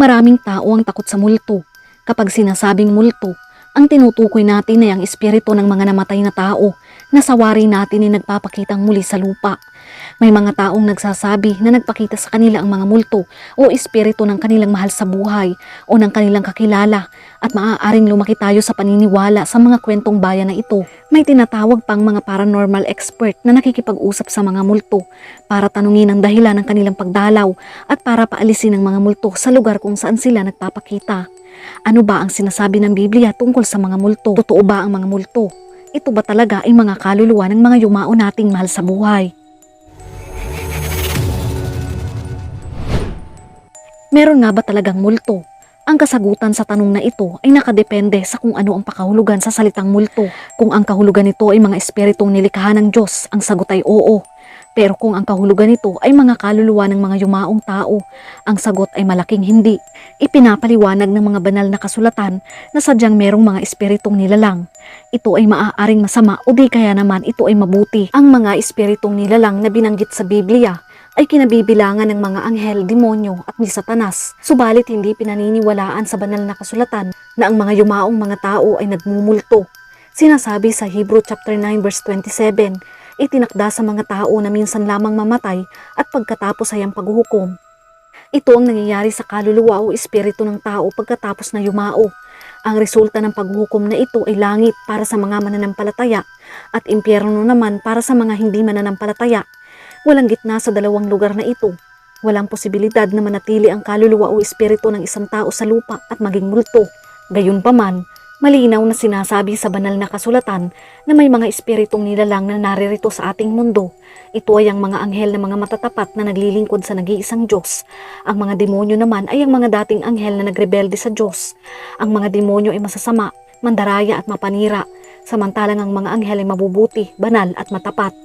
Maraming tao ang takot sa multo. Kapag sinasabing multo, ang tinutukoy natin ay ang espiritu ng mga namatay na tao na sa wari natin ay nagpapakitang muli sa lupa. May mga taong nagsasabi na nagpakita sa kanila ang mga multo o espiritu ng kanilang mahal sa buhay o ng kanilang kakilala at maaaring lumaki tayo sa paniniwala sa mga kwentong bayan na ito. May tinatawag pang mga paranormal expert na nakikipag-usap sa mga multo para tanungin ang dahilan ng kanilang pagdalaw at para paalisin ang mga multo sa lugar kung saan sila nagpapakita. Ano ba ang sinasabi ng Biblia tungkol sa mga multo? Totoo ba ang mga multo? Ito ba talaga ay mga kaluluwa ng mga yumao nating mahal sa buhay? Meron nga ba talagang multo? Ang kasagutan sa tanong na ito ay nakadepende sa kung ano ang pakahulugan sa salitang multo. Kung ang kahulugan nito ay mga espiritong nilikha ng Diyos, ang sagot ay oo. Pero kung ang kahulugan nito ay mga kaluluwa ng mga yumaong tao, ang sagot ay malaking hindi. Ipinapaliwanag ng mga banal na kasulatan na sadyang merong mga espiritong nilalang. Ito ay maaaring masama o di kaya naman ito ay mabuti. Ang mga espiritong nilalang na binanggit sa Biblia ay kinabibilangan ng mga anghel, demonyo at ni Satanas. Subalit hindi pinaniniwalaan sa banal na kasulatan na ang mga yumaong mga tao ay nagmumulto. Sinasabi sa Hebrew chapter 9 verse 27, itinakda sa mga tao na minsan lamang mamatay at pagkatapos ay ang paghuhukom. Ito ang nangyayari sa kaluluwa o espiritu ng tao pagkatapos na yumao. Ang resulta ng paghuhukom na ito ay langit para sa mga mananampalataya at impyerno naman para sa mga hindi mananampalataya. Walang gitna sa dalawang lugar na ito. Walang posibilidad na manatili ang kaluluwa o espiritu ng isang tao sa lupa at maging multo. Gayunpaman, malinaw na sinasabi sa banal na kasulatan na may mga espiritong nilalang na naririto sa ating mundo. Ito ay ang mga anghel na mga matatapat na naglilingkod sa nag-iisang Diyos. Ang mga demonyo naman ay ang mga dating anghel na nagrebelde sa Diyos. Ang mga demonyo ay masasama, mandaraya at mapanira, samantalang ang mga anghel ay mabubuti, banal at matapat.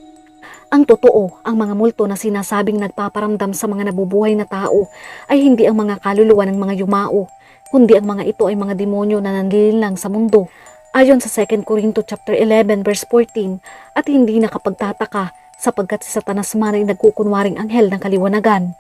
Ang totoo, ang mga multo na sinasabing nagpaparamdam sa mga nabubuhay na tao ay hindi ang mga kaluluwa ng mga yumao, kundi ang mga ito ay mga demonyo na nanlilinlang sa mundo. Ayon sa 2 Corinto chapter 11 verse 14 at hindi nakapagtataka sapagkat si Satanas man ay nagkukunwaring anghel ng kaliwanagan.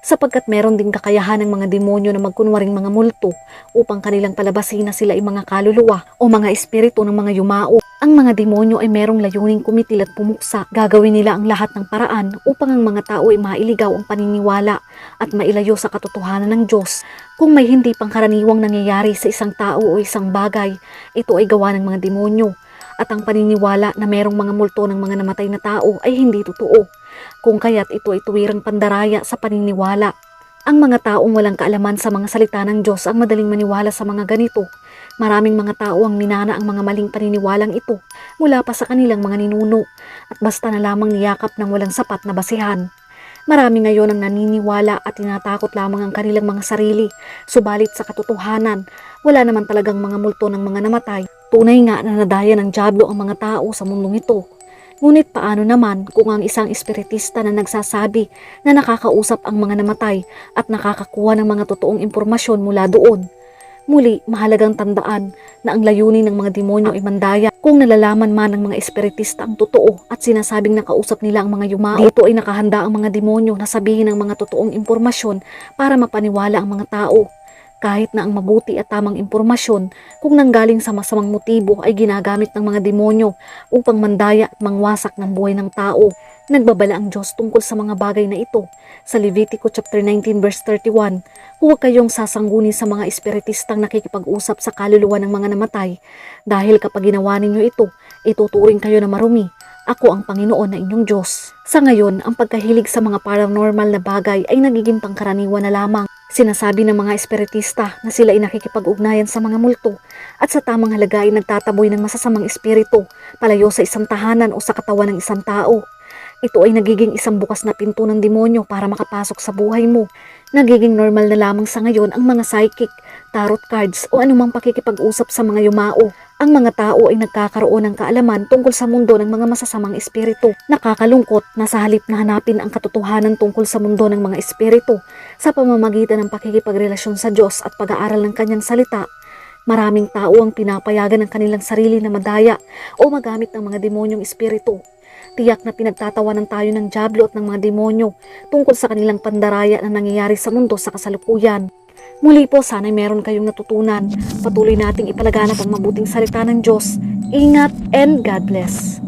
Sapagkat meron din kakayahan ng mga demonyo na magkunwaring mga multo upang kanilang palabasin na sila ay mga kaluluwa o mga espiritu ng mga yumao. Ang mga demonyo ay merong layuning kumitil at pumuksa. Gagawin nila ang lahat ng paraan upang ang mga tao ay mailigaw ang paniniwala at mailayo sa katotohanan ng Diyos. Kung may hindi pangkaraniwang nangyayari sa isang tao o isang bagay, ito ay gawa ng mga demonyo. At ang paniniwala na merong mga multo ng mga namatay na tao ay hindi totoo. Kung kaya't ito ay tuwirang pandaraya sa paniniwala. Ang mga taong walang kaalaman sa mga salita ng Diyos ang madaling maniwala sa mga ganito. Maraming mga tao ang minana ang mga maling paniniwalang ito mula pa sa kanilang mga ninuno at basta na lamang niyakap ng walang sapat na basihan. Marami ngayon ang naniniwala at tinatakot lamang ang kanilang mga sarili, subalit sa katotohanan, wala naman talagang mga multo ng mga namatay. Tunay nga na nadaya ng Diablo ang mga tao sa mundong ito. Ngunit paano naman kung ang isang espiritista na nagsasabi na nakakausap ang mga namatay at nakakakuha ng mga totoong impormasyon mula doon? Muli, mahalagang tandaan na ang layunin ng mga demonyo ay mandaya. Kung nalalaman man ng mga espiritista ang totoo at sinasabing nakausap nila ang mga yumao, dito ay nakahanda ang mga demonyo na sabihin ang mga totoong impormasyon para mapaniwala ang mga tao. Kahit na ang mabuti at tamang impormasyon kung nanggaling sa masamang motibo ay ginagamit ng mga demonyo upang mandaya at mangwasak ng buhay ng tao. Nagbabala ang Diyos tungkol sa mga bagay na ito. Sa Levitico chapter 19 verse 31, huwag kayong sasangguni sa mga espiritistang nakikipag-usap sa kaluluwa ng mga namatay dahil kapag ginawa ninyo ito, ituturing kayo na marumi. Ako ang Panginoon na inyong Diyos. Sa ngayon, ang pagkahilig sa mga paranormal na bagay ay nagiging pangkaraniwan na lamang. Sinasabi ng mga espiritista na sila ay nakikipag-ugnayan sa mga multo at sa tamang halaga ay nagtataboy ng masasamang espiritu palayo sa isang tahanan o sa katawan ng isang tao. Ito ay nagiging isang bukas na pinto ng demonyo para makapasok sa buhay mo. Nagiging normal na lamang sa ngayon ang mga psychic, tarot cards o anumang pakikipag-usap sa mga yumao. Ang mga tao ay nagkakaroon ng kaalaman tungkol sa mundo ng mga masasamang espiritu. Nakakalungkot na sa halip na hanapin ang katotohanan tungkol sa mundo ng mga espiritu sa pamamagitan ng pakikipagrelasyon sa Diyos at pag-aaral ng kanyang salita, maraming tao ang pinapayagan ng kanilang sarili na madaya o magamit ng mga demonyong espiritu. Tiyak na pinagtatawanan tayo ng Diablo at ng mga demonyo tungkol sa kanilang pandaraya na nangyayari sa mundo sa kasalukuyan. Muli po, sana'y meron kayong natutunan. Patuloy nating ipalaganap ang mabuting salita ng Diyos. Ingat and God bless.